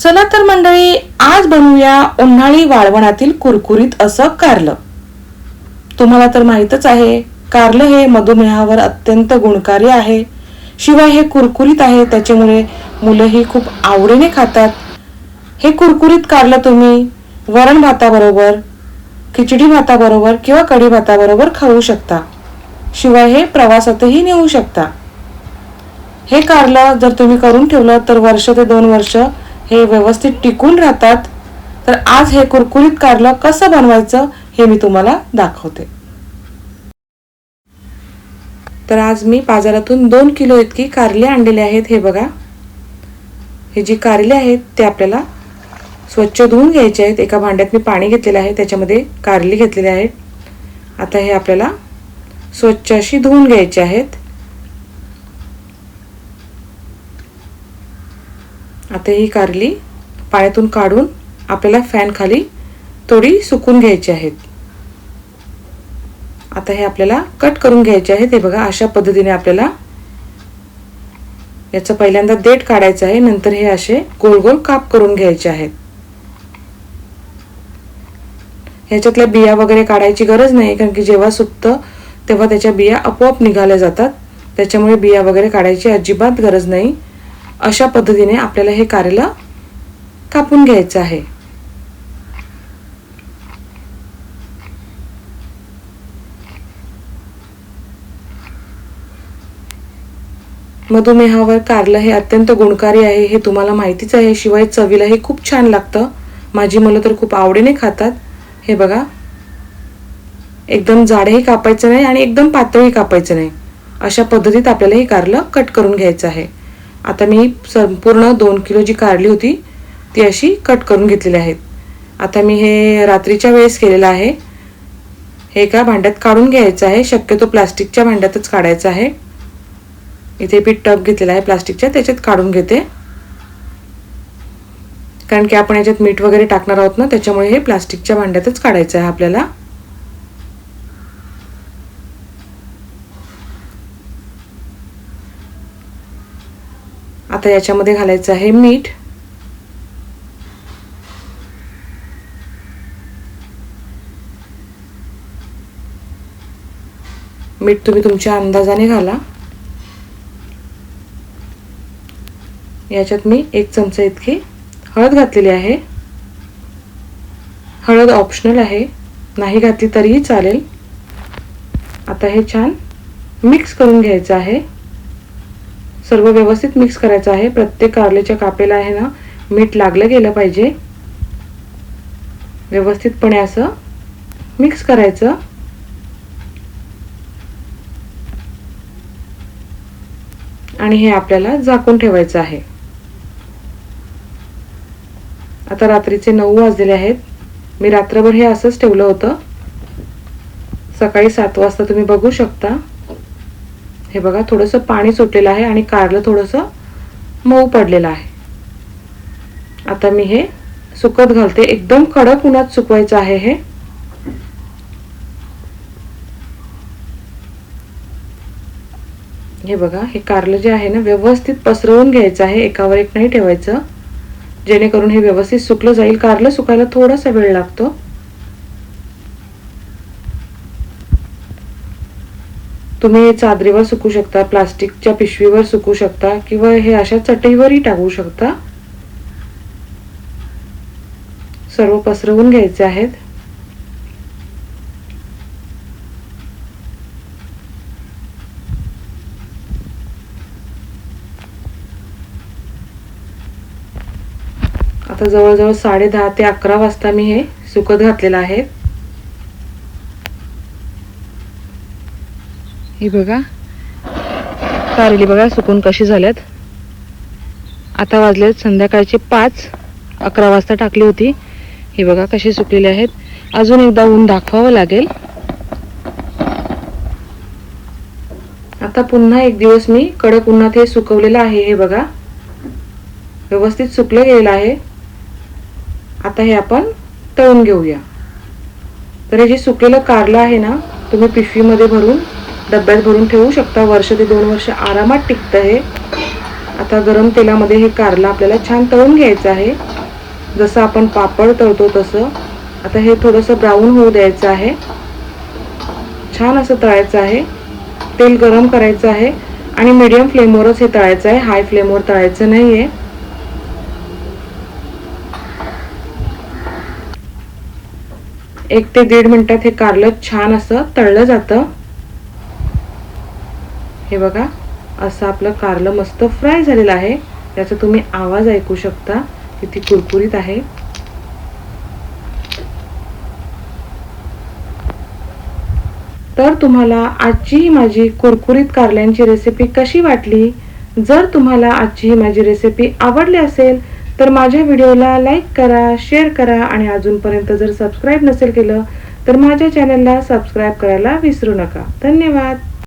चला तर मंडळी आज बनवूया उन्हाळी वाळवणातील कुरकुरीत असं कारलं. तुम्हाला तर माहीतच आहे कारलं हे मधुमेहावर अत्यंत गुणकारी आहे. शिवाय हे कुरकुरीत आहे त्याच्यामुळे मुलंही खूप आवडीने खातात. हे कुरकुरीत कारलं तुम्ही वरण भाताबरोबर खिचडी भाताबरोबर किंवा कढी भाताबरोबर खाऊ शकता. शिवाय हे प्रवासातही नेऊ शकता. हे कारलं जर तुम्ही करून ठेवलं तर वर्ष ते दोन वर्ष हे व्यवस्थित टिकून राहतात. तर आज हे कुरकुरीत कारलं कसं बनवायचं हे मी तुम्हाला दाखवते. तर आज मी बाजारातून दोन किलो इतकी कारले आणलेले आहेत हे बघा. हे जी कारले आहेत ते आपल्याला स्वच्छ धुवून घ्यायचे आहेत. एका भांड्यात मी पाणी घेतलेलं आहे त्याच्यामध्ये कारली घेतलेली आहेत. आता हे आपल्याला स्वच्छ अशी धुवून घ्यायची आहेत. आता ही कारली पाण्यातून काढून आपल्याला फॅन खाली थोडी सुकून घ्यायची आहेत. आता हे आपल्याला कट करून घ्यायचे आहेत. हे बघा अशा पद्धतीने आपल्याला याचं पहिल्यांदा देठ काढायचं आहे. नंतर हे असे गोल गोल काप करून घ्यायचे आहेत. ह्याच्यातल्या बिया वगैरे काढायची गरज नाही कारण की जेव्हा सुकतं तेव्हा त्याच्या बिया आपोआप निघाल्या जातात. त्याच्यामुळे बिया वगैरे काढायची अजिबात गरज नाही. अशा पद्धतीने आपल्याला हे कारलं कापून घ्यायचं आहे. मधुमेहावर कारलं हे अत्यंत गुणकारी आहे हे तुम्हाला माहितीच आहे. शिवाय चवीला हे खूप छान लागतं. माझी मुलं तर खूप आवडीने खातात. हे बघा. एकदम जाडही कापायचं नाही आणि एकदम पातळही कापायचं नाही. अशा पद्धतीत आपल्याला हे कारलं कट करून घ्यायचं आहे. आता मी संपूर्ण दोन किलो जी काढली होती ती अशी कट करून घेतलेली आहेत. आता मी हे रात्रीच्या वेळेस केलेलं आहे. हे एका भांड्यात काढून घ्यायचं आहे. शक्यतो प्लास्टिकच्या भांड्यातच काढायचं आहे. इथे पीठ टब घेतलेला आहे प्लास्टिकच्या त्याच्यात काढून घेते. कारण की आपण याच्यात मीठ वगैरे टाकणार आहोत ना त्याच्यामुळे हे प्लास्टिकच्या भांड्यातच काढायचं आहे आपल्याला. आता याच्यामध्ये घालायचं आहे मीठ. मीठ तुम्ही तुमच्या अंदाजाने घाला. याच्यात मी एक चमचा इतकी हळद घातलेली आहे. हळद ऑप्शनल आहे. नाही घातली तरीही चालेल. आता हे छान मिक्स करून घ्यायचं आहे. सर्व व्यवस्थित मिक्स करायचं आहे. प्रत्येक कारलेच्या कापेला आहे ना मीठ लागलं गेलं पाहिजे. व्यवस्थितपणे असं मिक्स करायचं. आणि हे आपल्याला झाकून ठेवायचं आहे. आता रात्रीचे नऊ वाजलेले आहेत. मी रात्रभर हे असंच ठेवलं होतं. सकाळी सात वाजता तुम्ही बघू शकता. हे बघा थोडंसं पाणी सुटलेलं आहे आणि कारलं थोडंसं मऊ पडलेलं आहे. आता मी हे सुकत घालते. एकदम कडक उन्हात सुकवायचं आहे हे. हे बघा हे कारलं जे आहे ना व्यवस्थित पसरवून घ्यायचं आहे. एकावर एक नाही ठेवायचं. जेणेकरून हे व्यवस्थित सुकलं जाईल. कारलं सुकायला थोडासा वेळ लागतो. तुम्ही चादरीवर सुकू शकता प्लास्टिकच्या पिशवीवर सुकू शकता किंवा हे अशा चटईवरही टाकू शकता. सर्व पसरवून घ्यायचे आहेत. आता जवळजवळ साडे दहा ते अकरा वाजता मी हे सुकत घातलेलं आहे. हे बघा. कारली बघा सुकून कशी झाल्यात. आता वाजले संध्याकाळचे पाच. अकरा वाजता टाकली होती. हे बघा कशी सुकलेले आहेत. अजून एकदा ऊन दाखवावं लागेल. आता पुन्हा एक दिवस मी कडक उन्हात हे सुकवलेलं आहे हे बघा. व्यवस्थित सुकलं गेलेलं आहे. आता हे आपण तळून घेऊया. तर हे जे सुकलेलं कारलं आहे ना तुम्ही पिशवीमध्ये भरून डब्यात भरून ठेवू शकता. वर्ष ते दोन वर्ष आरामात टिकतं हे. आता गरम तेलामध्ये हे कारलं आपल्याला छान तळून घ्यायचं आहे. जसं आपण पापड तळतो तसं. आता हे थोडंसं ब्राऊन होऊ द्यायचं आहे. छान असं तळायचं आहे. तेल गरम करायचं आहे. आणि मीडियम फ्लेमवरच हे तळायचं आहे. हाय फ्लेमवर तळायचं नाही आहे एक ते दीड मिनटात हे कारलं छान असं तळलं जातं. हे बघा असं आपलं कारलं मस्त फ्राय झालेलं आहे. त्याचा तुम्ही आवाज ऐकू शकता किती कुरकुरीत आहे. तर तुम्हाला आजची ही माझी कुरकुरीत कारल्यांची रेसिपी कशी वाटली? जर तुम्हाला आजची ही माझी रेसिपी आवडली असेल तर माझ्या व्हिडिओला लाईक करा शेअर करा आणि अजूनपर्यंत जर सबस्क्राईब नसेल केलं तर माझ्या चॅनलला सबस्क्राईब करायला विसरू नका. धन्यवाद!